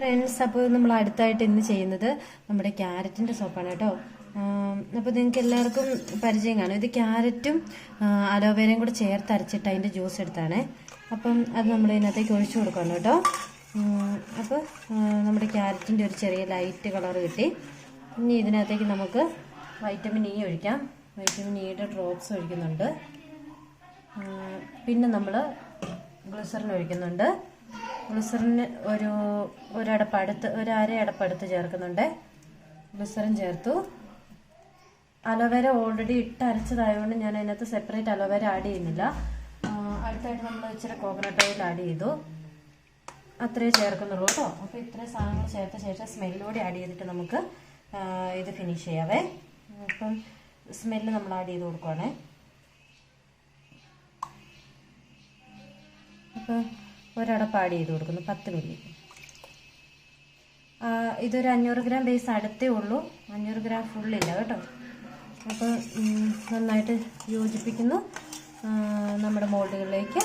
Friends അപ്പോൾ നമ്മൾ അടുത്തായിട്ട് ഇന്ന് ചെയ്യുന്നത് നമ്മുടെ ക്യാരറ്റിന്റെ സോപ്പാണ് കേട്ടോ. അപ്പോൾ നിങ്ങൾക്ക് എല്ലാവർക്കും പരിചയം കാണും. ഇത് ക്യാരറ്റും അലോവേരയും കൂടെ ചേർത്ത് അരച്ചിട്ട് അതിന്റെ ജ്യൂസ് എടുത്താണേ. അപ്പം അത് നമ്മൾ ഇതിനകത്തേക്ക് ഒഴിച്ചു കൊടുക്കണം കേട്ടോ. അപ്പോൾ നമ്മുടെ ക്യാരറ്റിന്റെ ഒരു ചെറിയ ലൈറ്റ് കളർ കിട്ടി. ഇനി ഇതിനകത്തേക്ക് നമുക്ക് വൈറ്റമിൻ ഇ ഒഴിക്കാം. വൈറ്റമിൻ ഇയുടെ ഡ്രോപ്സ് ഒഴിക്കുന്നുണ്ട്. പിന്നെ നമ്മൾ ഗ്ലിസറിൻ ഒഴിക്കുന്നുണ്ട്. ഗ്ലിസറിന് ഒരു ഒരടപ്പടുത്ത് ഒരു അര അടപ്പടുത്ത് ചേർക്കുന്നുണ്ട്. ഗ്ലിസറിൻ ചേർത്തു. അലോവേര ഓൾറെഡി ഇട്ട് അരച്ചതായതുകൊണ്ട് ഞാൻ അതിനകത്ത് സെപ്പറേറ്റ് അലോവേര ആഡ് ചെയ്യുന്നില്ല. അടുത്തായിട്ട് നമ്മൾ ഇച്ചിരി കോക്കനട്ട് ഓയിൽ ആഡ് ചെയ്തു. അത്രേ ചേർക്കുന്നുള്ളൂ കേട്ടോ. അപ്പോൾ ഇത്രയും സാധനങ്ങൾ ചേർത്ത ശേഷം സ്മെല്ലോടെ ആഡ് ചെയ്തിട്ട് നമുക്ക് ഇത് ഫിനിഷ് ചെയ്യാവേ. അപ്പം സ്മെല്ല് നമ്മൾ ആഡ് ചെയ്ത് കൊടുക്കുവാണേ. അപ്പോൾ ഒരടപ്പ് ആഡ് ചെയ്ത് കൊടുക്കുന്നു. പത്ത് മില്ലി. ഇതൊരു അഞ്ഞൂറ് ഗ്രാം ബേസ് അടുത്തേ ഉള്ളൂ. അഞ്ഞൂറ് ഗ്രാം ഫുള്ളില്ല കേട്ടോ. അപ്പോൾ നന്നായിട്ട് യോജിപ്പിക്കുന്നു. നമ്മുടെ മോൾഡുകളിലേക്ക്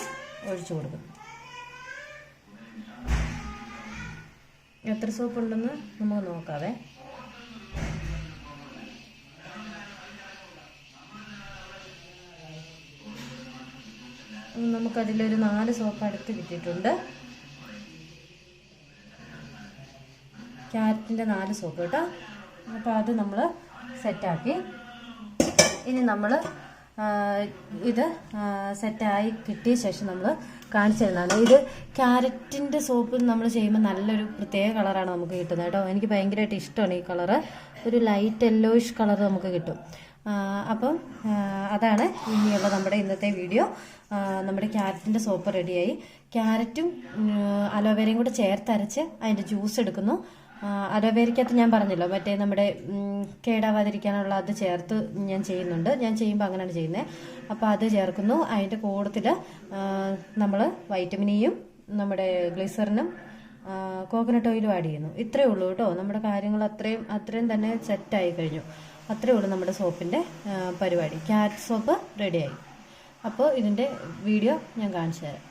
ഒഴിച്ചു കൊടുക്കുന്നു. എത്ര സോപ്പ് ഉണ്ടെന്ന് നമുക്ക് നോക്കാവേ. നമുക്കതിലൊരു നാല് സോപ്പ് അടുത്ത് കിട്ടിയിട്ടുണ്ട്. ക്യാരറ്റിന്റെ നാല് സോപ്പ് കേട്ടോ. അപ്പോൾ അത് നമ്മൾ സെറ്റാക്കി. ഇനി നമ്മൾ ഇത് സെറ്റായി കിട്ടിയ ശേഷം നമ്മൾ കാണിച്ചു തരുന്നതാണ്. ഇത് ക്യാരറ്റിന്റെ സോപ്പ് നമ്മൾ ചെയ്യുമ്പോൾ നല്ലൊരു പ്രത്യേക കളറാണ് നമുക്ക് കിട്ടുന്നത് കേട്ടോ. എനിക്ക് ഭയങ്കരമായിട്ട് ഇഷ്ടമാണ് ഈ കളറ്. ഒരു ലൈറ്റ് യെല്ലോയിഷ് കളർ നമുക്ക് കിട്ടും. അപ്പം അതാണ് ഇനിയുള്ള നമ്മുടെ ഇന്നത്തെ വീഡിയോ. നമ്മുടെ ക്യാരറ്റിന്റെ സോപ്പ് റെഡിയായി. ക്യാരറ്റും അലോവേരയും കൂടെ ചേർത്തരച്ച് അതിന്റെ ജ്യൂസ് എടുക്കുന്നു. അലോവേരയ്ക്കകത്ത് ഞാൻ പറഞ്ഞല്ലോ മറ്റേ നമ്മുടെ കേടാവാതിരിക്കാനുള്ള അത് ചേർത്ത് ഞാൻ ചെയ്യുന്നുണ്ട്. ഞാൻ ചെയ്യുമ്പോൾ അങ്ങനെയാണ് ചെയ്യുന്നത് അപ്പോൾ അത് ചേർക്കുന്നു. അതിന്റെ കൂടത്തിൽ നമ്മൾ വൈറ്റമിനിയും നമ്മുടെ ഗ്ലിസറിനും കോക്കനട്ട് ഓയിലും ആഡ് ചെയ്യുന്നു. ഇത്രയേ ഉള്ളൂ കേട്ടോ. നമ്മുടെ കാര്യങ്ങൾ അത്രയും അത്രയും തന്നെ സെറ്റായി കഴിഞ്ഞു. അത്രയേ ഉള്ളൂ നമ്മുടെ സോപ്പിന്റെ പരിപാടി. ക്യാരറ്റ് സോപ്പ് റെഡിയായി അപ്പോൾ ഇതിന്റെ വീഡിയോ ഞാൻ കാണിച്ചു തരാം.